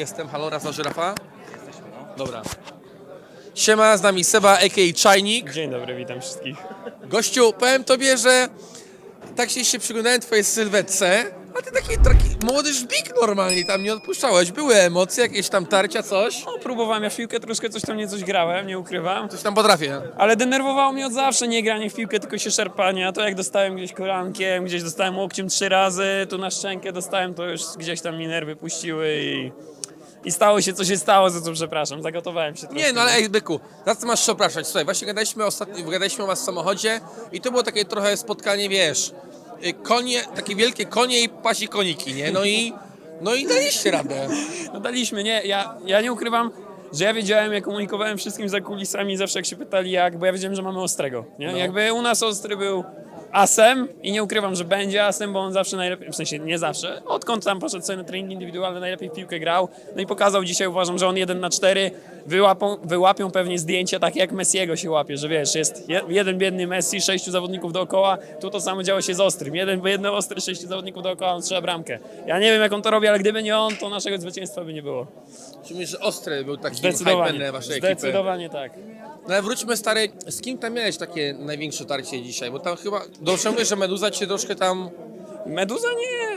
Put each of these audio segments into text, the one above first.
jestem. Halo, raz na żyrafa? Dobra. Siema, z nami Seba, a.k.a. Czajnik. Dzień dobry, witam wszystkich. Gościu, powiem tobie, że tak się, się przyglądałem twojej sylwetce, a ty taki, taki młody żbik normalnie tam nie odpuszczałeś. Były emocje, jakieś tam tarcia, coś? No, próbowałem ja w piłkę, troszkę coś tam nie coś grałem, nie ukrywam. Coś tam potrafię. Ale denerwowało mnie od zawsze nie granie w piłkę, tylko się szarpanie. A to jak dostałem gdzieś kolankiem, gdzieś dostałem łokciem trzy razy, tu na szczękę dostałem, to już gdzieś tam mi nerwy puściły i... I stało się, co się stało, za co przepraszam. Zagotowałem się troszkę. Nie, no ale ej, byku, za co masz się opraszać? Słuchaj, właśnie gadaliśmy ostatnio, gadaliśmy o was w samochodzie i to było takie trochę spotkanie, wiesz, y, konie, takie wielkie konie i pasi koniki, nie? No i, no i daliście radę. No daliśmy, nie, ja, ja nie ukrywam, że ja wiedziałem, ja komunikowałem wszystkim za kulisami zawsze jak się pytali jak, bo ja wiedziałem, że mamy ostrego, nie? No. Jakby u nas ostry był asem i nie ukrywam, że będzie asem, bo on zawsze najlepiej, w sensie nie zawsze, odkąd tam poszedł sobie na trening indywidualny, najlepiej w piłkę grał, no i pokazał dzisiaj, uważam, że on jeden na cztery wyłapą, wyłapią pewnie zdjęcia takie jak Messiego się łapie, że wiesz, jest je, jeden biedny Messi, sześciu zawodników dookoła, tu to samo działo się z ostrym, jeden, jedno ostry, sześciu zawodników dookoła, on strzela bramkę. Ja nie wiem jak on to robi, ale gdyby nie on, to naszego zwycięstwa by nie było. Czyli że ostry był taki hype waszej ekipy. Zdecydowanie tak. No ale wróćmy stary, z kim tam miałeś takie największe tarcie dzisiaj? Bo tam chyba, dobrze mówię, że Meduza cię troszkę tam... Meduza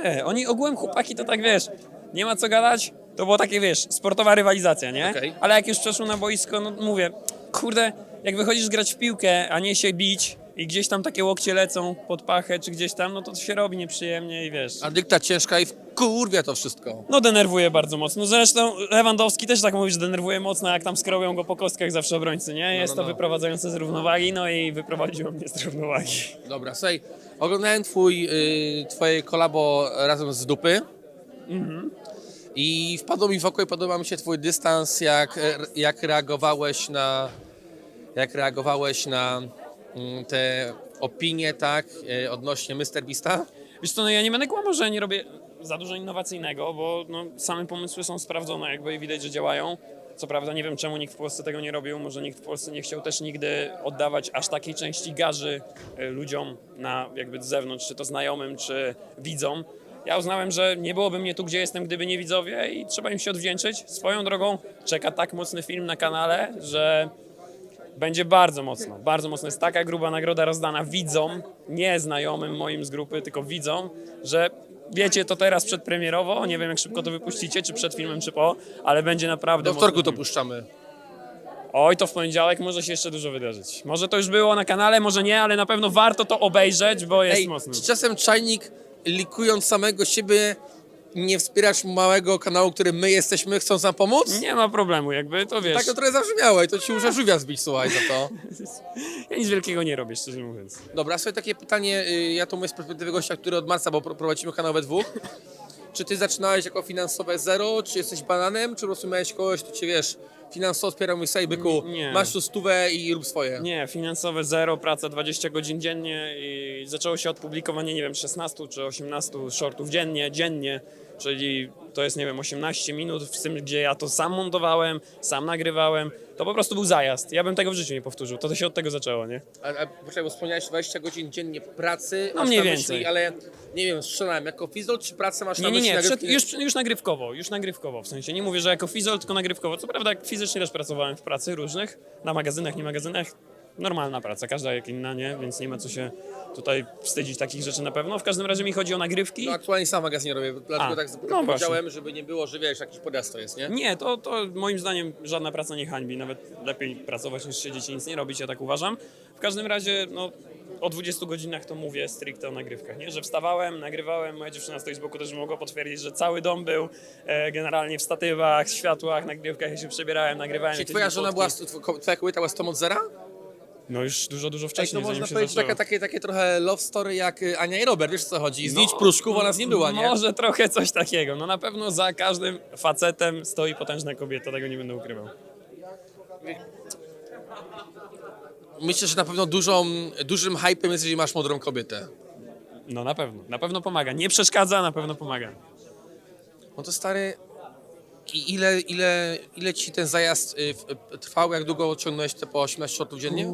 nie. Oni ogółem chłopaki to tak wiesz, nie ma co gadać. To było takie wiesz, sportowa rywalizacja, nie? Okej. Ale jak już przeszło na boisko, no mówię, kurde, jak wychodzisz grać w piłkę, a nie się bić i gdzieś tam takie łokcie lecą pod pachę czy gdzieś tam, no to się robi nieprzyjemnie i wiesz. A dykta ciężka i wkurwia to wszystko. No denerwuje bardzo mocno. Zresztą Lewandowski też tak mówi, że denerwuje mocno, jak tam skrobią go po kostkach zawsze obrońcy, nie? Jest no, to no. wyprowadzające z równowagi, no i wyprowadziło mnie z równowagi. Dobra, słuchaj, oglądałem twój, y, twoje kolabo razem z dupy i wpadło mi w oko i podoba mi się twój dystans, jak, jak reagowałeś na jak reagowałeś na mm, te opinie, tak, y, odnośnie Mr. Beasta. Wiesz co, no ja nie będę kłamał, że nie robię za dużo innowacyjnego, bo no, same pomysły są sprawdzone, jakby i widać, że działają. Co prawda nie wiem, czemu nikt w Polsce tego nie robił, może nikt w Polsce nie chciał też nigdy oddawać aż takiej części garzy y, ludziom na jakby z zewnątrz, czy to znajomym, czy widzom. Ja uznałem, że nie byłoby mnie tu, gdzie jestem, gdyby nie widzowie i trzeba im się odwdzięczyć. Swoją drogą czeka tak mocny film na kanale, że będzie bardzo mocno, bardzo mocno. Jest taka gruba nagroda rozdana widzom, nie znajomym moim z grupy, tylko widzom, że wiecie to teraz przedpremierowo, nie wiem jak szybko to wypuścicie, czy przed filmem, czy po, ale będzie naprawdę Do wtorku mocny to film. puszczamy. Oj, to w poniedziałek może się jeszcze dużo wydarzyć. Może to już było na kanale, może nie, ale na pewno warto to obejrzeć, bo jest Ej, mocny. czy czasem czajnik, likując samego siebie, nie wspierasz małego kanału, który my jesteśmy, chcąc nam pomóc? Nie ma problemu, jakby to wiesz. Tak to trochę zabrzmiało i to ci muszę żółwia zbić, słuchaj, za to. Ja nic wielkiego nie robię, szczerze mówiąc. Dobra, sobie takie pytanie, y, ja to mówię z perspektywy gościa, który od marca, bo pro- prowadzimy kanał we dwóch. Czy ty zaczynałeś jako finansowe zero, czy jesteś bananem, czy po prostu miałeś kogoś, kto cię, wiesz, finansowo wspierał i sobie, byku, Nie. masz tu stówę i rób swoje. Nie, finansowe zero, praca 20 godzin dziennie i zaczęło się od publikowania, nie wiem, 16 czy 18 shortów dziennie, dziennie, czyli to jest, nie wiem, 18 minut, w tym, gdzie ja to sam montowałem, sam nagrywałem, to po prostu był zajazd. Ja bym tego w życiu nie powtórzył, to, to się od tego zaczęło, nie? A, a poczekaj, bo wspomniałeś 20 godzin dziennie pracy, No masz mniej na więcej. Myśli, ale nie wiem, strzelałem, jako fizol, czy pracę masz Nie, na nie, myśli? nie, nagrywki? przed, już, już nagrywkowo, już nagrywkowo, w sensie nie mówię, że jako fizol, tylko nagrywkowo. Co prawda fizycznie też pracowałem w pracy różnych, na magazynach, nie magazynach, normalna praca, każda jak inna, nie? Więc nie ma co się tutaj wstydzić takich rzeczy na pewno. W każdym razie mi chodzi o nagrywki. No aktualnie sam magazyn nie robię, dlatego A, tak no powiedziałem, żeby nie było, że wiesz, jakiś podjazd to jest, nie? Nie, to, to moim zdaniem żadna praca nie hańbi. Nawet lepiej pracować niż siedzieć i nic nie robić, ja tak uważam. W każdym razie, no, o 20 godzinach to mówię stricte o nagrywkach, nie? Że wstawałem, nagrywałem, moja dziewczyna stoi z boku też mogła potwierdzić, że cały dom był e, generalnie w statywach, światłach, nagrywkach, ja się przebierałem, nagrywałem. Czy twoja żona była, twoja kobieta była z Tom od zera? No już dużo, dużo Ej, wcześniej, zanim można się powiedzieć zaczęło. taka, takie, takie trochę love story jak y, Ania i Robert, wiesz o co chodzi? Znicz pruszków, ona z nim była, nie? Może trochę coś takiego. No na pewno za każdym facetem stoi potężna kobieta, tego nie będę ukrywał. Myślę, że na pewno dużą, dużym hypem jest, jeżeli masz mądrą kobietę. No na pewno, na pewno pomaga. Nie przeszkadza, na pewno pomaga. No to stary, i ile, ile, ile ci ten zajazd y, w- trwał? Jak długo ciągnąłeś te po 18 shotów dziennie?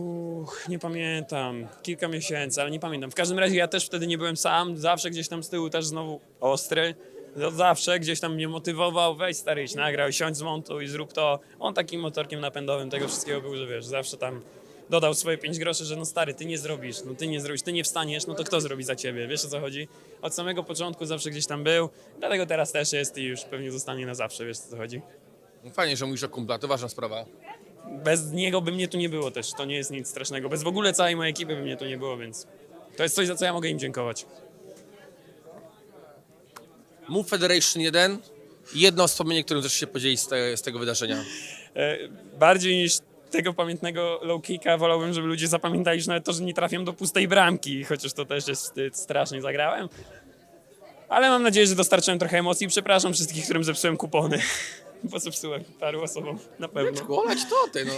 Nie pamiętam. Kilka miesięcy, ale nie pamiętam. W każdym razie ja też wtedy nie byłem sam. Zawsze gdzieś tam z tyłu też znowu ostry. Od zawsze gdzieś tam mnie motywował, weź stary, idź nagrał, siądź z montu i zrób to. On takim motorkiem napędowym tego wszystkiego był, że wiesz, zawsze tam dodał swoje pięć groszy, że no stary, ty nie zrobisz, no ty nie zrobisz, ty nie wstaniesz, no to kto zrobi za ciebie, wiesz o co chodzi? Od samego początku zawsze gdzieś tam był, dlatego teraz też jest i już pewnie zostanie na zawsze, wiesz o co chodzi? Fajnie, że mówisz o kumpla, to ważna sprawa. Bez niego by mnie tu nie było też, to nie jest nic strasznego, bez w ogóle całej mojej ekipy by mnie tu nie było, więc to jest coś, za co ja mogę im dziękować. Move Federation 1, jedno wspomnienie, którym też się podzielić z, te, z tego wydarzenia. E, bardziej niż tego pamiętnego low kicka wolałbym, żeby ludzie zapamiętali, że nawet to, że nie trafiam do pustej bramki, chociaż to też jest wstyd, strasznie zagrałem. Ale mam nadzieję, że dostarczyłem trochę emocji i przepraszam wszystkich, którym zepsułem kupony. Bo zepsułem paru osobom, na pewno. Olać to ty, no.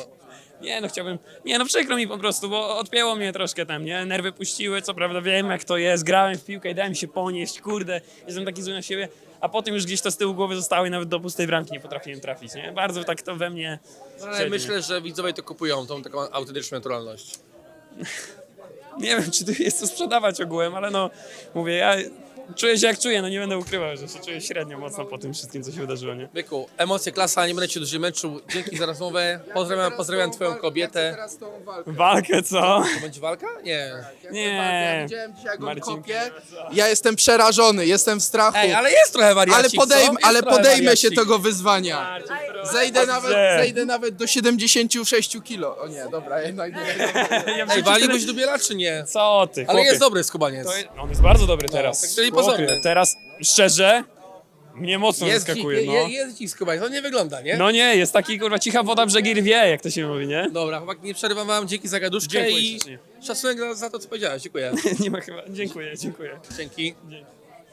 Nie no, chciałbym, nie no przykro mi po prostu, bo odpięło mnie troszkę tam, nie? Nerwy puściły, co prawda wiem jak to jest, grałem w piłkę i dałem się ponieść, kurde, jestem taki zły na siebie, a potem już gdzieś to z tyłu głowy zostało i nawet do pustej bramki nie potrafiłem trafić, nie? Bardzo tak to we mnie Ale siedzi. myślę, że widzowie to kupują, tą taką autentyczną naturalność. Nie wiem, czy tu jest co sprzedawać ogółem, ale no, mówię, ja czuję się jak czuję, no nie będę ukrywał, że się czuję średnio mocno po tym wszystkim, co się wydarzyło, nie? Byku, emocje, klasa, nie będę cię dłużej męczył. Dzięki za rozmowę. Pozdrawiam, pozdrawiam twoją kobietę. Teraz tą walkę. Walkę, co? To będzie walka? Nie. Nie. Ja widziałem dzisiaj jak on Marcin. kopie. Ja jestem przerażony, jestem w strachu. Ej, ale jest trochę ale, wariacik, podejm, co? Jest ale trochę podejmę wariacik. się tego wyzwania. Zejdę nawet, Gdzie? zejdę nawet do 76 kilo. O nie, dobra, jednak nie. Ja Ej, walibyś Dubiela czy nie? Co ty, Ale chłopie? jest dobry skubaniec. To jest, on jest bardzo dobry teraz. tak czyli pozorny. Teraz, szczerze, mnie mocno Jest, dzik, zaskakuje, no. je, jest dzik skubaniec, on nie wygląda, nie? No nie, jest taki, kurwa, cicha woda brzegi rwie, jak to się mówi, nie? Dobra, chłopaki, nie przerywam wam, dzięki za gaduszkę Dziękuję i ślicznie. szacunek za, za to, co powiedziałeś. Dziękuję. Nie ma chyba, dziękuję, dziękuję. Dzięki. Dzięki.